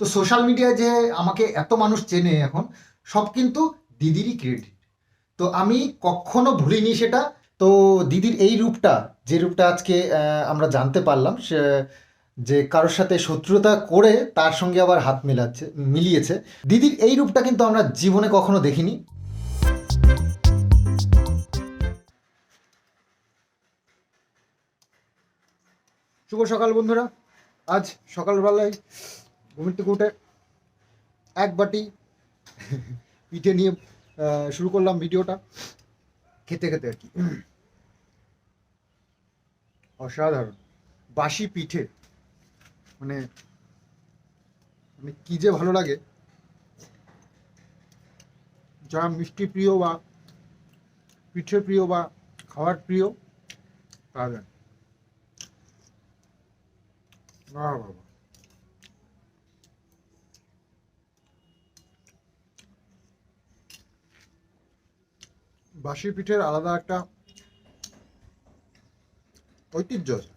তো সোশ্যাল মিডিয়ায় যে আমাকে এত মানুষ চেনে এখন, সব কিন্তু দিদিরই ক্রেডিট তো আমি কখনো ভুলিনি সেটা। তো দিদির এই রূপটা, যে রূপটা আজকে আমরা জানতে পারলাম, সে, যে কারোর সাথে শত্রুতা করে তার সঙ্গে আবার হাত মেলাচ্ছে, মিলিয়েছে। দিদির এই রূপটা কিন্তু আমরা জীবনে কখনো দেখিনি। শুভ সকাল বন্ধুরা। আজ সকালবেলায় থেকে এক বাটি পিঠে নিয়ে শুরু করলাম ভিডিওটা। খেতে খেতে আর কি। অসাধারণ। বাসি পিঠে। মানে মানে কি যে ভালো লাগে। যারা মিষ্টি প্রিয় বা পিঠে প্রিয় বা খাবার প্রিয়, তারা জানে। বাবা বাসি পিঠের আলাদা একটা ঐতিহ্য আছে।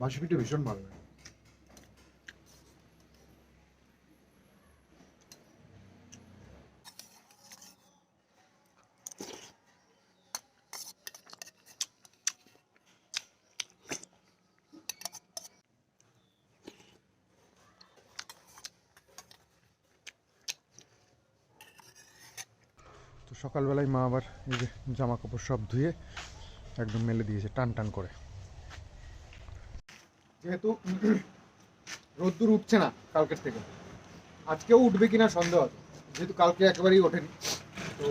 বাসি পিঠে ভীষণ ভালো লাগে তো সকালবেলায় মা আবার এই যে জামা কাপড় সব ধুয়ে একদম মেলে দিয়েছে, টান টান করে। যেহেতু রোদ্দুর উঠছে না কালকের থেকে, আজকেও উঠবে কিনা সন্দেহ আছে, যেহেতু কালকে একেবারেই ওঠেনি। তো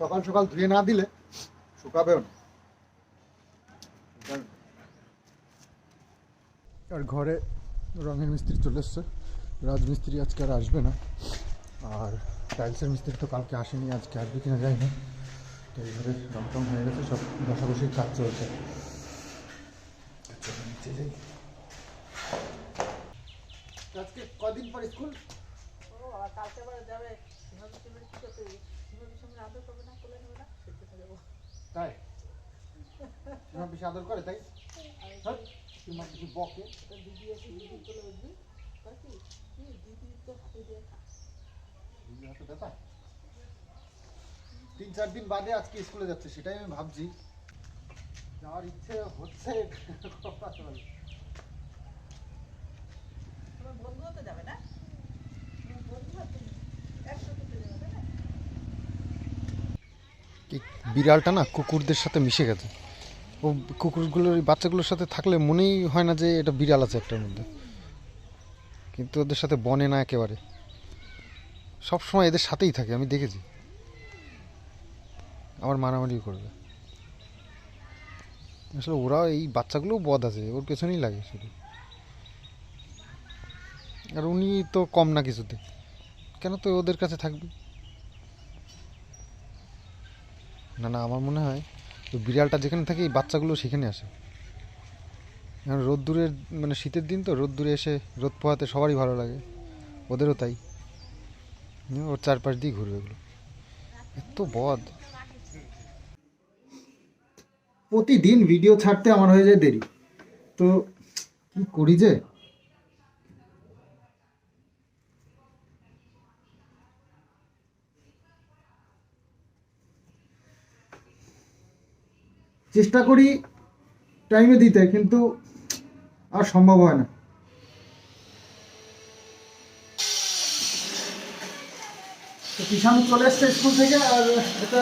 সকাল সকাল ধুয়ে না দিলে শুকাবেও না? আর ঘরে রঙের মিস্ত্রি চলে এসছে, রাজমিস্ত্রি আজকে আর আসবে না। আর টাইলসের মিস্ত্রি তো কালকে আসেনি আজকে আসবে কিনা যায় না তো এইভাবে রং টং হয়ে গেছে সব বসাবসির কাজ চলছে। চলো আজকে কদিন পর স্কুল? কালকে যাবে। তাই? তোমার বেশি আদর করে তাই? হ্যাঁ? তোমার কিছু বকে। তো দিদি এসে দিদি তো হাতে দিয়ে। দিদির তিন চার দিন বাদে আজকে স্কুলে যাচ্ছে সেটাই আমি ভাবছি। যাওয়ার ইচ্ছে হচ্ছে। যাবে না? বিড়ালটা না কুকুরদের সাথে মিশে গেছে। ও কুকুরগুলোর বাচ্চাগুলোর সাথে থাকলে মনেই হয় না যে এটা বিড়াল আছে একটার মধ্যে। কিন্তু ওদের সাথে বনে না একেবারে। সব সময় এদের সাথেই থাকে, আমি দেখেছি। আমার মারামারি করবে। আসলে ওরা এই বাচ্চাগুলোও বদ আছে, ওর পেছনেই লাগে শুধু। আর উনি তো কম না কিছুতে। কেন তো ওদের কাছে থাকবে? না না, আমার মনে হয় বিড়ালটা যেখানে থাকে, এই বাচ্চাগুলো সেখানে আসে। রোদ্দুরের মানে শীতের দিন তো, রোদ্দুরে এসে রোদ পোহাতে সবারই ভালো লাগে। ওদেরও তাই। ওর চারপাশ দিয়ে ঘুরবে এগুলো। এত বদ। প্রতিদিন ভিডিও ছাড়তে আমার হয়ে যায় দেরি। তো কি করি যে? চেষ্টা করি টাইমে দিতে, কিন্তু আর সম্ভব হয় না। কিষান চলে এসছে স্কুল থেকে আর এটা,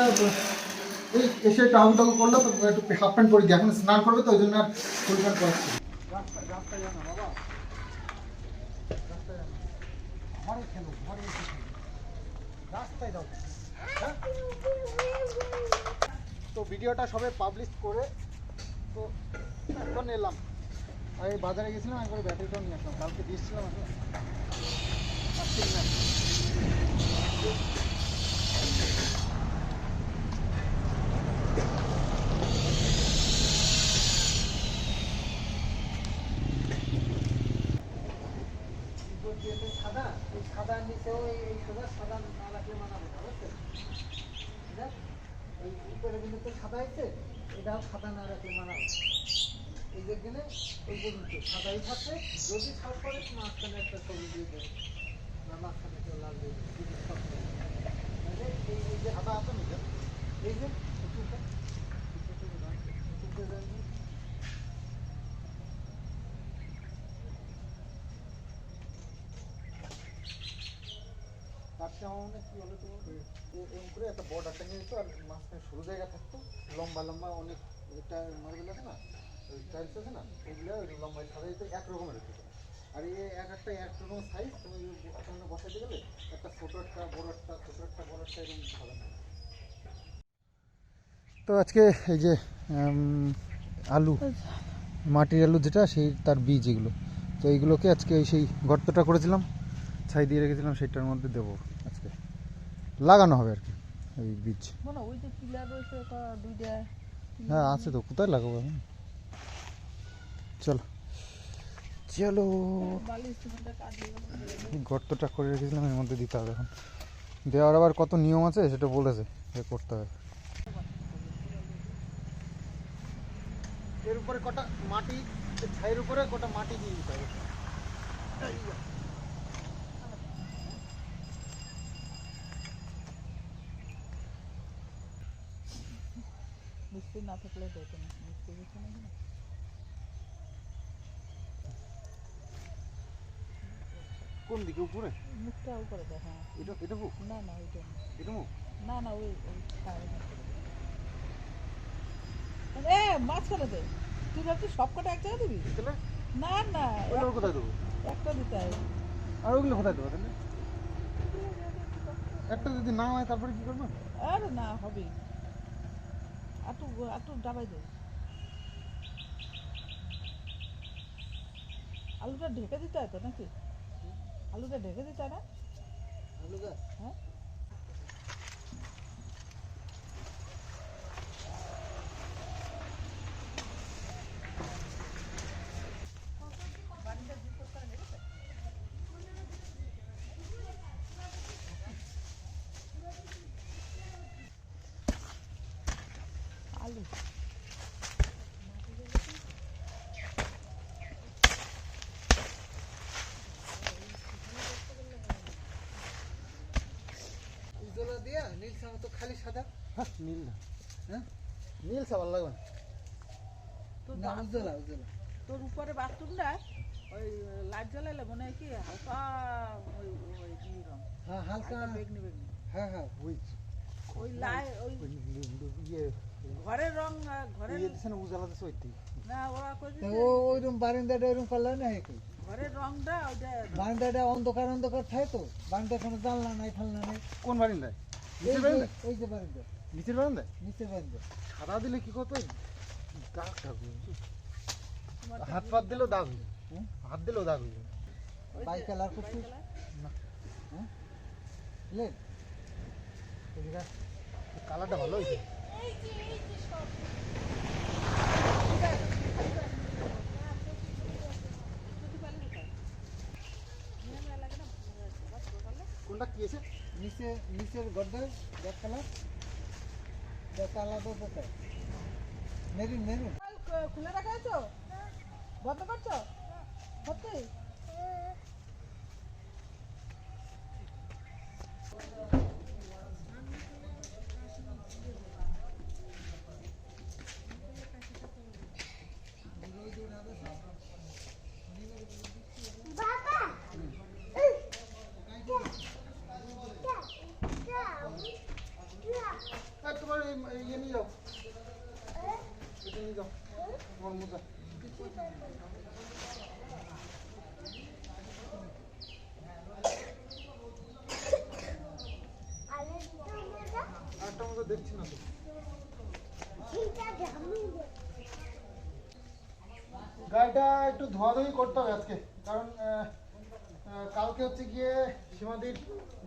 এই এসে টাউন টাউন করল, তো একটু হাফ প্যান্ট পরে এখন স্নান করবে, তো ওই জন্য আর ফুল প্যান্ট পরাচ্ছি? তো ভিডিওটা সবে পাবলিশ করে, তো এখন এলাম। এই বাজারে গেছিলাম একবার ব্যাটারিটাও নিয়ে আসলাম। কালকে দিয়েছিলাম এখন। সাদা এই সাদার নিচেও এই সোজা সাদা না রাখলে মানাবে বুঝছেন এই উপরে কিন্তু তো সাদা আছে এটাও সাদা না রাখলে মানাবে এই যে গেলে ওই পর্যন্ত সাদাই থাকবে, যদি ছাপ করে মাঝখানে একটা সবুজ দিয়ে দেবে মাঝখানে একটা দেবে যদি ছাপ করে। তাহলে এই এই যে হাতা আছে এই যে চুলটা চুলটা আমার মনে কি হলো তোমার করে একটা বর্ডার টেনে দিত আর মাঝখানে সরু জায়গা থাকতো। লম্বা লম্বা অনেক, এটা মার্বেল আছে না টাইলস আছে না, ওগুলো ওই লম্বা সাজাই তো এক রকমের হতো আর এই এক একটা এক রকম সাইজ তুমি ওখানে বসাইতে গেলে একটা ছোটো একটা বড় একটা ছোটো একটা বড় একটা এরকম সাজানো তো আজকে এই যে আলু মাটির আলু যেটা সেই তার বীজ এগুলো। তো এইগুলোকে আজকে ওই সেই গর্তটা করেছিলাম ছাই দিয়ে রেখেছিলাম সেটার মধ্যে দেবো আজকে। লাগানো হবে আর কি ওই বীজ মনে হ্যাঁ আছে তো কোথায় লাগাবো এখন চলো। চলো। গর্তটা করে রেখেছিলাম এর মধ্যে দিতে হবে এখন। দেওয়ার আবার কত নিয়ম আছে সেটা বলেছে যে করতে হবে। এর উপরে কটা মাটি ছাইয়ের উপরে কটা মাটি দিয়ে দিতে হবে। মিস্ত্রি না থাকলে হতো না। মিস্ত্রি গেছে না এখানে? কোন দিকে উপরে? মুখটা উপরে দেয় হ্যাঁ। এটা এটা মুখ? না না ওইটা। এটা মুখ? না না ওই ওই। এ মাঝখানে দে। তুই ভাবছিস সব কটা এক জায়গায় দিবি? তাহলে? না না ওগুলো কোথায় দেবো? একটা দিতে হবে আর ওগুলো কোথায় দেবো তাহলে? একটা যদি না হয় তারপরে কি করব? আরে না হবে আটু আটু ডাবাই দে। আলুটা ঢেকে দিতে হয় তো নাকি? আলুটা ঢেকে দিতে না আলুটা? হ্যাঁ আলু উজ্জ্বলা দিয়া নীল সামা তো খালি সাদা? হ্যাঁ নীল না। হ্যাঁ? নীল সাবার লাগবে না। উজ্জ্বলা উজ্জ্বলা। তোর উপরে বাথরুমটা ওই লাইট জ্বালাইলে মনে হয় কি হালকা ওই ওই নীল রং হ্যাঁ হালকা বেগনি বেগনি। হ্যাঁ হ্যাঁ ওই ওই লাই ওই ওই ইয়ে। ঘরের রং ঘরের ইয়ে দিছে না উজ্জ্বলা দিছে ওইটাই না ওরা কই ও বারান্দাটা ওইরকম করলে না ঘরের রংটা ওইটা বারান্দাটা অন্ধকার অন্ধকার থাকে তো। বারান্দা কোনো জানলা নাই ফালনা নাই। কোন বারিন্দায়? নিচের যে বারিন্দায় এই যে বারান্দা। নিচের বারান্দা? সাদা দিলে কি করতো দাগ দাগ হাত ফাত দিলেও দাগ হয়ে হুম? হাত দিলেও দাগ হয়ে যেত। ওই যে বাই কালার করছিস বাইকালা। লেন কালারটা ভালো হয়েছে। কোনটা কি আছে নিচে, নিচের গদ্দা ব্যাক কালার ব্যাক তো কোথায় মেরুন মেরুন। খুলে রাখা আছো বন্ধ করছ? সত্যি আর তোমার এই এই ইয়ে নিয়ে যাও এটা নিয়ে যাও তোমার মোজা আরেকটা মোজা দেখছি না তো গাড়িটা একটু ধোয়াধুয়ি করতে হবে আজকে। কারণ কালকে হচ্ছে গিয়ে সীমাদির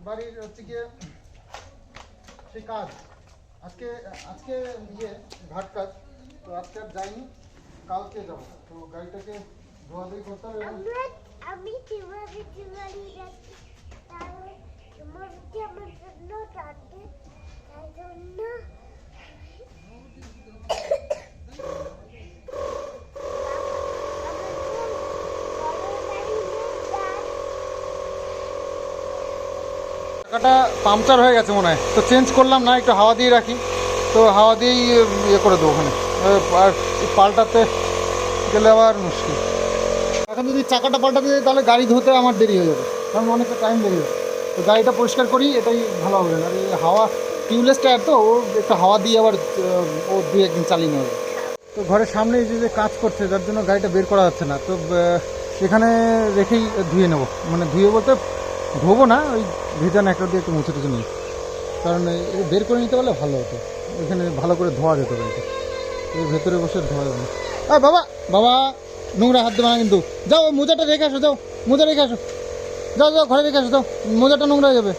বাড়ির হচ্ছে গিয়ে সেই কাজ। আজকে আজকে ইয়ে ঘাট কাজ। তো আজকে আর যাইনি, কালকে যাব। তো গাড়িটাকে ধোয়াধুয়ি করতে হবে। আমি আমার জন্য তাই জন্য চাকাটা পাংচার হয়ে গেছে মনে হয়। তো চেঞ্জ করলাম, না, একটু হাওয়া দিয়ে রাখি। তো হাওয়া দিয়েই ইয়ে করে দেবো ওখানে। পাল্টাতে গেলে আবার মুশকিল। এখন যদি চাকাটা পাল্টাতে যাই, তাহলে গাড়ি ধুতে আমার দেরি হয়ে যাবে। কারণ অনেকটা টাইম লেগে যাবে। তো গাড়িটা পরিষ্কার করি, এটাই ভালো হবে। আর এই হাওয়া টিউবলেস টায়ার তো, ও একটু হাওয়া দিয়ে আবার ও দুই একদিন চালিয়ে নেবে তো ঘরের সামনে যে যে কাজ করছে, যার জন্য গাড়িটা বের করা যাচ্ছে না, তো এখানে রেখেই ধুয়ে নেব। মানে ধুয়ে বলতে ধোবো না, ওই ভিজান ন্যাকড়া দিয়ে একটু মুছে টুছে নিই। কারণ বের করে নিতে পারলে ভালো হতো। এখানে ভালো করে ধোয়া যেত গাড়িটা এর ভেতরে বসে ধোয়া যাবে না বাবা বাবা, নোংরা হাত দেবে না কিন্তু। যাও, মোজাটা রেখে আসো, যাও, মোজা রেখে আসো। যাও যাও, ঘরে রেখে আসো, যাও, মোজাটা নোংরা হয়ে যাবে।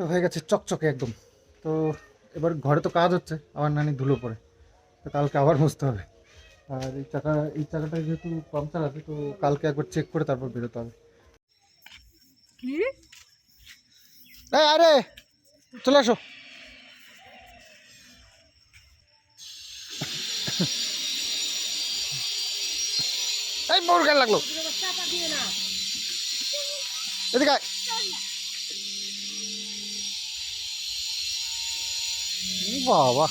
তো হয়ে গেছে চকচকে একদম। তো এবার ঘরে তো কাজ হচ্ছে আবার নানি ধুলো পড়ে তো কালকে আবার মুছতে হবে। আর এই চাকা এই চাকাটা যেহেতু পাংচার আছে তো কালকে একবার চেক করে তারপর বেরোতে হবে। আরে! চলে আসো। এই মোর লাগল। এদিকে বাবা।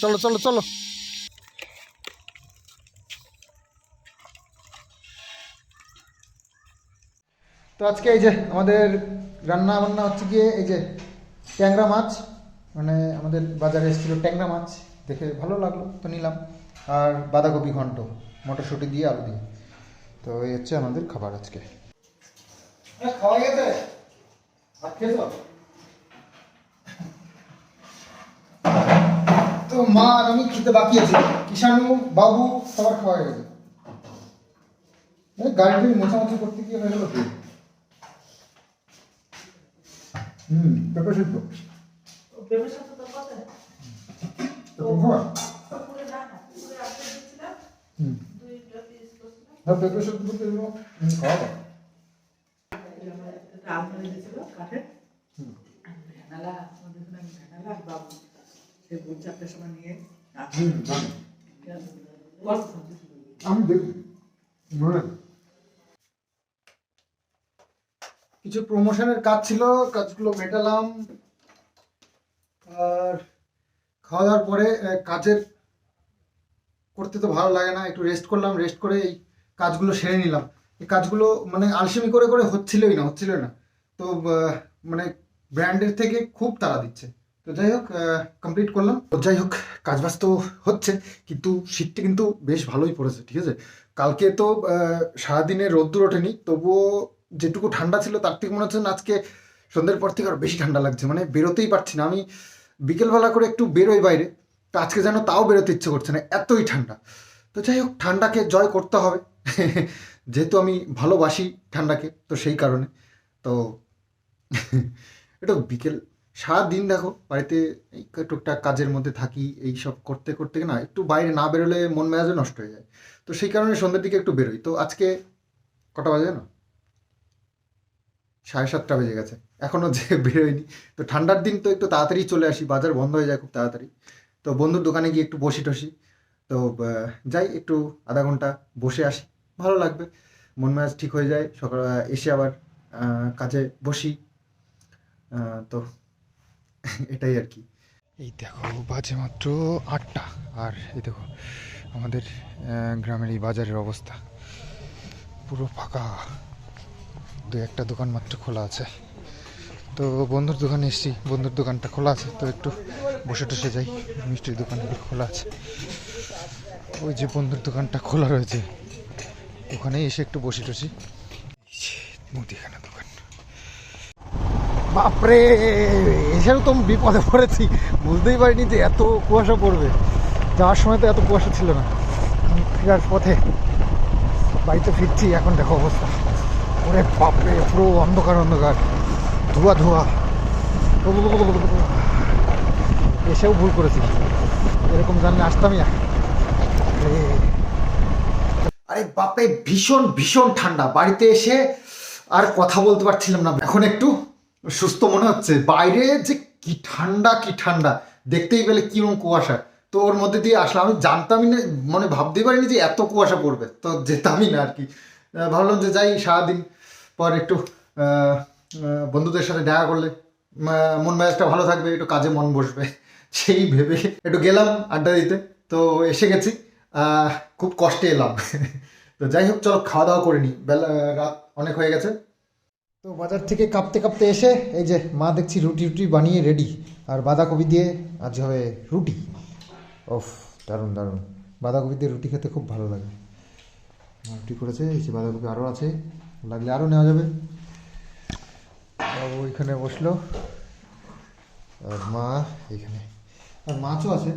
চলো চলো চলো। তো আজকে এই যে আমাদের রান্না বান্না হচ্ছে গিয়ে এই যে ট্যাংরা মাছ মানে আমাদের বাজারে এসেছিল ট্যাংরা মাছ দেখে ভালো লাগল তো নিলাম। আর বাঁধাকপি ঘন্ট মটরশুঁটি দিয়ে আলু দিয়ে। তো এই হচ্ছে আমাদের খাবার আজকে। খাওয়া গেছে? ভাত খেয়েছো? তো মা আর আমি খেতে বাকি আছে। কিষাণু বাবু সবার খাওয়া গেছে। গাড়িটি মোছামুছি করতে গিয়ে হয়ে গেল কি? হুম পেঁপে সিদ্ধ। তো পুকুরে হুম। হ্যাঁ পেঁপে সিদ্ধ করতে খাওয়া দাও। হুম। আমাদের বাবু। চারটের সময় নিয়ে। আমি দেখি কিছু প্রমোশনের কাজ ছিল কাজগুলো মেটালাম। আর খাওয়া দাওয়ার পরে কাজের করতে তো ভালো লাগে না একটু রেস্ট করলাম রেস্ট করে এই কাজগুলো সেরে নিলাম। এই কাজগুলো মানে আলসেমি করে করে হচ্ছিলই না হচ্ছিলই না। তো মানে ব্র্যান্ডের থেকে খুব তাড়া দিচ্ছে। তো যাই হোক কমপ্লিট করলাম। তো যাই হোক, কাজবাজ তো হচ্ছে, কিন্তু শীতটা কিন্তু বেশ ভালোই পড়েছে, ঠিক আছে? কালকে তো সারাদিনে রোদ্দুর ওঠেনি, তবুও যেটুকু ঠান্ডা ছিল, তার থেকে মনে হচ্ছে আজকে সন্ধ্যের পর থেকে আরও বেশি ঠান্ডা লাগছে মানে বেরোতেই পারছি না। আমি বিকেলবেলা করে একটু বেরোই বাইরে, তো আজকে যেন তাও বেরোতে ইচ্ছে করছে না, এতই ঠান্ডা। তো যাই হোক, ঠান্ডাকে জয় করতে হবে। যেহেতু আমি ভালোবাসি ঠান্ডাকে, তো সেই কারণে। তো এটা বিকেল সারাদিন দেখো, বাড়িতে এই টুকটাক কাজের মধ্যে থাকি, এই সব করতে করতে না একটু বাইরে না বেরোলে মন মেজাজও নষ্ট হয়ে যায়। তো সেই কারণে সন্ধ্যের দিকে একটু বেরোই। তো আজকে কটা বাজে না সাড়ে সাতটা বেজে গেছে। এখনও যে বেরোয়নি। তো ঠান্ডার দিন তো একটু তাড়াতাড়ি চলে আসি। বাজার বন্ধ হয়ে যায় খুব তাড়াতাড়ি। তো বন্ধুর দোকানে গিয়ে একটু বসি টসি। তো যাই একটু আধা ঘণ্টা বসে আসি। ভালো লাগবে। মন মেজাজ ঠিক হয়ে যায়। সকাল এসে আবার কাজে বসি। তো এটাই আর কি। এই দেখো, বাজে মাত্র আটটা। আর এই দেখো, আমাদের গ্রামের এই বাজারের অবস্থা। পুরো ফাঁকা। দু একটা দোকান মাত্র খোলা আছে। তো বন্ধুর দোকানে এসেছি। বন্ধুর দোকানটা খোলা আছে, তো একটু বসে টসে যাই। মিষ্টির দোকানগুলো খোলা আছে। ওই যে বন্ধুর দোকানটা খোলা রয়েছে। ওখানেই এসে একটু বসে টসি। মুদিখানা দোকান। বাপরে এসেও তো বিপদে পড়েছি। বুঝতেই পারিনি যে এত কুয়াশা পড়বে। যাওয়ার সময় তো এত কুয়াশা ছিল না। ফেরার পথে বাড়িতে ফিরছি, এখন দেখো অবস্থা। ওরে বাপরে, পুরো অন্ধকার অন্ধকার। ধোয়া ধোয়া। এসেও ভুল করেছি। এরকম জানলে আসতামই আরে। বাপে ভীষণ ভীষণ ঠান্ডা। বাড়িতে এসে আর কথা বলতে পারছিলাম না। এখন একটু সুস্থ মনে হচ্ছে। বাইরে যে কি ঠান্ডা কি ঠান্ডা। দেখতেই পেলে কিরম কুয়াশা। তো ওর মধ্যে দিয়ে আসলাম। আমি জানতামই না মানে ভাবতেই পারিনি যে এত কুয়াশা পড়বে। তো যেতামই না আর কি ভাবলাম যে যাই, সারাদিন পর একটু বন্ধুদের সাথে দেখা করলে। মন মেজাজটা ভালো থাকবে, একটু কাজে মন বসবে। সেই ভেবে একটু গেলাম আড্ডা দিতে। তো এসে গেছি। খুব কষ্টে এলাম। তো যাই হোক, চলো খাওয়া দাওয়া করে নিই। বেলা, রাত অনেক হয়ে গেছে। তো বাজার থেকে কাঁপতে কাঁপতে এসে এই যে মা দেখছি রুটি রুটি বানিয়ে রেডি আর বাঁধাকপি দিয়ে আজ হবে রুটি। ওফ, দারুণ দারুণ। বাঁধাকপি দিয়ে রুটি খেতে খুব ভালো লাগে। রুটি করেছে, এই যে বাঁধাকপি আরও আছে, লাগলে আরও নেওয়া যাবে। বাবু ওইখানে বসল, আর মা এখানে। আর মাছও আছে।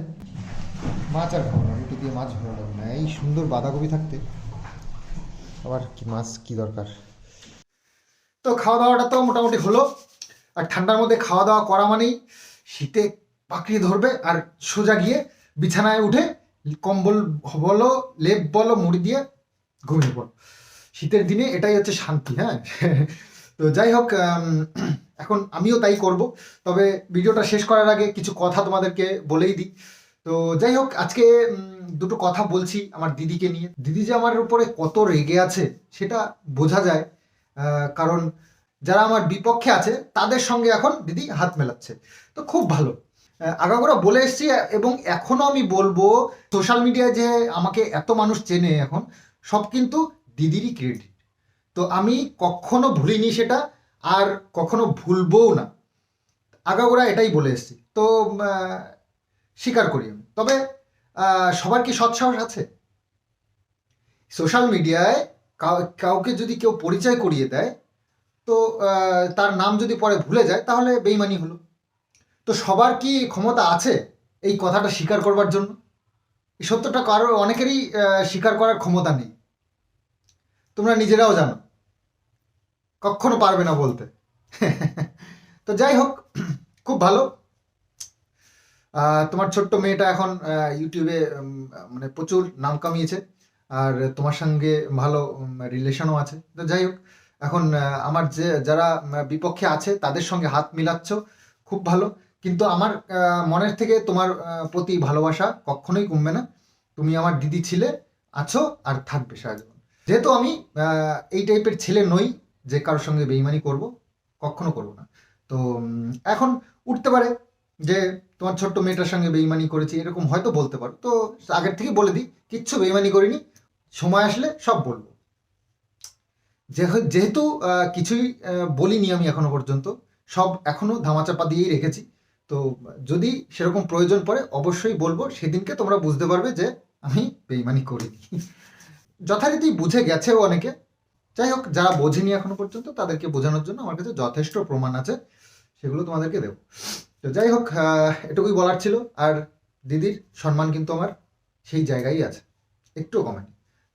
মাছ আর খাব না, রুটি দিয়ে মাছ ভালো লাগে না। এই সুন্দর বাঁধাকপি থাকতে। আবার কি মাছ, কি দরকার? তো খাওয়া দাওয়াটা তো মোটামুটি হলো। আর ঠান্ডার মধ্যে খাওয়া দাওয়া করা মানেই শীতে পাকড়িয়ে ধরবে আর সোজা গিয়ে বিছানায় উঠে কম্বল বলো, লেপ বলো, মুড়ি দিয়ে ঘুমিয়ে পড়ো। শীতের দিনে এটাই হচ্ছে শান্তি হ্যাঁ? তো যাই হোক এখন আমিও তাই করব। তবে ভিডিওটা শেষ করার আগে কিছু কথা তোমাদেরকে বলেই দিই। তো যাই হোক, আজকে দুটো কথা বলছি আমার দিদিকে নিয়ে। দিদি যে আমার উপরে কত রেগে আছে, সেটা বোঝা যায়। কারণ যারা আমার বিপক্ষে আছে, তাদের সঙ্গে এখন দিদি হাত মেলাচ্ছে। তো খুব ভালো। আগাগোড়া বলে এসছি এবং এখনও আমি বলব সোশ্যাল মিডিয়ায় যে আমাকে এত মানুষ চেনে এখন, সব কিন্তু দিদিরই ক্রেডিট তো আমি কখনো ভুলিনি সেটা, আর কখনো ভুলবও না। আগাগোড়া এটাই বলে এসছি। তো স্বীকার করি আমি। তবে সবার কি সৎসাহস আছে? সোশ্যাল মিডিয়ায় কাউকে যদি কেউ পরিচয় করিয়ে দেয়, তো তার নাম যদি পরে ভুলে যায়, তাহলে বেইমানি হলো। তো সবার কি ক্ষমতা আছে এই কথাটা স্বীকার করবার জন্য? এই সত্যটা কারোর অনেকেরই স্বীকার করার ক্ষমতা নেই। তোমরা নিজেরাও জানো। কখনো পারবে না বলতে। তো যাই হোক, খুব ভালো। তোমার ছোট্ট মেয়েটা এখন ইউটিউবে মানে প্রচুর নাম কামিয়েছে। আর তোমার সঙ্গে ভালো রিলেশনও আছে। তো যাই হোক, এখন আমার যে, যারা বিপক্ষে আছে, তাদের সঙ্গে হাত মিলাচ্ছ, খুব ভালো। কিন্তু আমার মনের থেকে তোমার প্রতি ভালোবাসা কখনোই কমবে না। তুমি আমার দিদি ছিলে, আছো আর থাকবে সারা জীবন যেহেতু আমি এই টাইপের ছেলে নই, যে কারোর সঙ্গে বেইমানি করব, কখনো করব না। তো এখন উঠতে পারে যে, তোমার ছোট্ট মেয়েটার সঙ্গে বেইমানি করেছি, এরকম হয়তো বলতে পারো। তো আগের থেকে বলে দিই, কিচ্ছু বেইমানি করিনি। সময় আসলে সব বলব। যেহে- যেহেতু কিছুই বলিনি আমি এখনও পর্যন্ত, সব এখনও ধামাচাপা দিয়েই রেখেছি। তো যদি সেরকম প্রয়োজন পড়ে, অবশ্যই বলব, সেদিনকে তোমরা বুঝতে পারবে যে আমি বেইমানি করিনি। যথারীতি বুঝে গেছেও অনেকে। যাই হোক, যারা বোঝেনি এখনও পর্যন্ত, তাদেরকে বোঝানোর জন্য আমার কাছে যথেষ্ট প্রমাণ আছে, সেগুলো তোমাদেরকে দেবো। তো যাই হোক এটুকুই বলার ছিল, আর দিদির সম্মান কিন্তু আমার সেই জায়গায় আছে। একটুও কমেনি।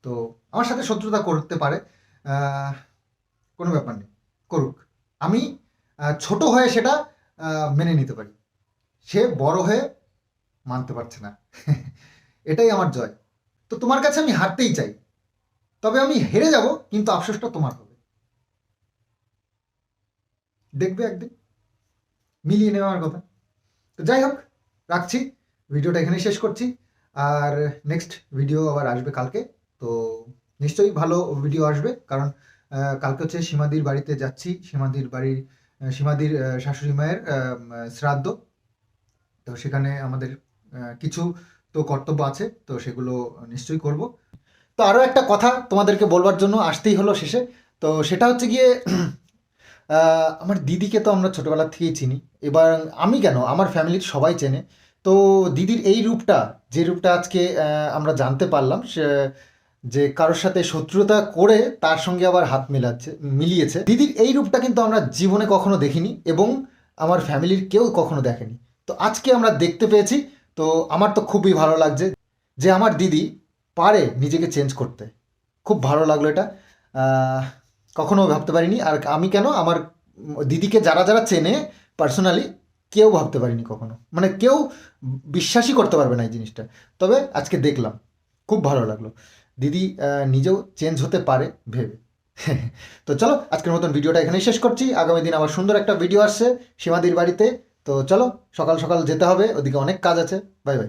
তো আমার সাথে শত্রুতা করতে পারে কোনো ব্যাপার নেই, করুক। আমি ছোট হয়ে সেটা মেনে নিতে পারি। সে বড় হয়ে মানতে পারছে না। এটাই আমার জয়। তো তোমার কাছে আমি হারতেই চাই। তবে আমি হেরে যাব, কিন্তু আফসোসটা তোমার হবে। দেখবে একদিন। মিলিয়ে নেওয়ার কথা। তো যাই হোক, রাখছি। ভিডিওটা এখানেই শেষ করছি। আর নেক্সট ভিডিও আবার আসবে কালকে। তো নিশ্চয়ই ভালো ভিডিও আসবে। কারণ কালকে হচ্ছে সীমাদির বাড়িতে যাচ্ছি। সীমাদির বাড়ির সীমাদির শাশুড়ি মায়ের শ্রাদ্ধ। তো সেখানে আমাদের কিছু তো কর্তব্য আছে। তো সেগুলো নিশ্চয়ই করব। তো আরও একটা কথা তোমাদেরকে বলবার জন্য আসতেই হলো শেষে। তো সেটা হচ্ছে গিয়ে আমার দিদিকে তো আমরা ছোটবেলা থেকেই চিনি। এবার আমি কেন? আমার ফ্যামিলির সবাই চেনে। তো দিদির এই রূপটা, যে রূপটা আজকে আমরা জানতে পারলাম, সে যে কারোর সাথে শত্রুতা করে তার সঙ্গে আবার হাত মিলাচ্ছে, মিলিয়েছে। দিদির এই রূপটা কিন্তু আমরা জীবনে কখনো দেখিনি এবং আমার ফ্যামিলির কেউ কখনো দেখেনি। তো আজকে আমরা দেখতে পেয়েছি, তো আমার তো খুবই ভালো লাগছে যে আমার দিদি পারে নিজেকে চেঞ্জ করতে। খুব ভালো লাগল এটা। কখনো ভাবতে পারিনি, আর আমি কেন আমার দিদিকে যারা যারা চেনে পার্সোনালি কেউ ভাবতে পারিনি কখনো। মানে কেউ বিশ্বাসই করতে পারবে না এই জিনিসটা। তবে আজকে দেখলাম, খুব ভালো লাগল। দিদি নিজেও চেঞ্জ হতে পারে, ভেবে। তো চলো, আজকের মতন ভিডিওটা এখানেই শেষ করছি। আগামী দিন আবার সুন্দর একটা ভিডিও আসছে সীমাদির বাড়িতে। তো চলো, সকাল সকাল যেতে হবে, ওদিকে অনেক কাজ আছে। Bye bye